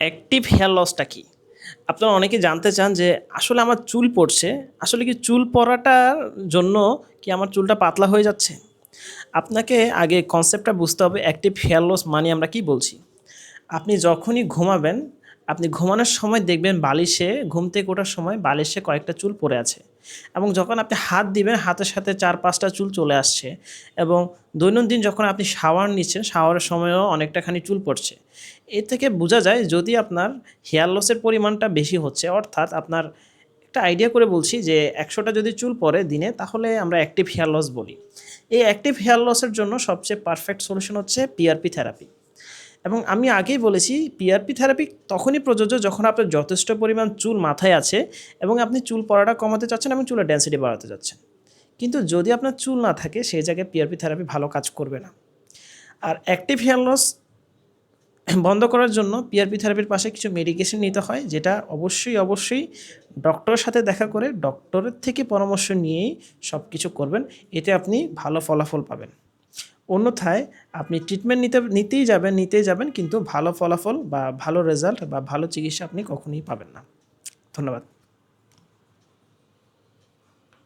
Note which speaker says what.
Speaker 1: Active hair লসটা কী? আপনারা অনেকে জানতে চান যে আসলে আমার চুল পড়ছে, আসলে কি চুল পড়াটার জন্য কি আমার চুলটা পাতলা হয়ে যাচ্ছে? আপনাকে আগে কনসেপ্টটা বুঝতে হবে অ্যাক্টিভ হেয়ার লস মানে আমরা কি বলছি? আপনি যখনই ঘুমাবেন আপনি ঘুমানোর সময় দেখবেন বালিশে, ঘুম থেকে ওঠার সময় বালিশে কয়েকটা চুল পড়ে আছে। এবং যখন আপনি হাত দিবেন, হাতের সাথে চার, পাঁচটা চুল চলে আসছে এবং দৈনন্দিন যখন আপনি শাওয়ার নিচ্ছেন শাওয়ারের সময়ও অনেকটাখানি চুল পড়ছে। এ থেকে বোঝা যায় যদি আপনার হেয়ার লসের পরিমাণটা বেশি হচ্ছে, অর্থাৎ আপনার একটা আইডিয়া করে বলছি যে একশোটা যদি চুল পড়ে দিনে, তাহলে আমরা অ্যাক্টিভ হেয়ার লস বলি। এই অ্যাক্টিভ হেয়ার লসের জন্য সবচেয়ে পারফেক্ট সলিউশন হচ্ছে পিআরপি থেরাপি এবং আমি আগেই বলেছি পিআরপি থেরাপি তখনই প্রযোজ্য যখন আপনার যথেষ্ট পরিমাণ চুল মাথায় আছে এবং আপনি চুল পড়াটা কমাতে চাচ্ছেন এবং চুলের ডেন্সিটি বাড়াতে চাচ্ছেন। কিন্তু যদি আপনার চুল না থাকে, সেই জায়গায় পিআরপি থেরাপি ভালো কাজ করবে না। আর অ্যাক্টিভ হেয়ার লস বন্ধ করার জন্য পিআরপি থেরাপির পাশে কিছু মেডিকেশন নিতে হয়, যেটা অবশ্যই অবশ্যই ডক্টরের সাথে দেখা করে ডক্টরের থেকে পরামর্শ নিয়েই সব কিছু করবেন। এতে আপনি ভালো ফলাফল পাবেন। অন্যথায় আপনি ট্রিটমেন্ট নিতে, নিতেই যাবেন নিতেই যাবেন, কিন্তু ভালো ফলাফল বা ভালো রেজাল্ট বা ভালো চিকিৎসা আপনি কখনোই পাবেন না। ধন্যবাদ।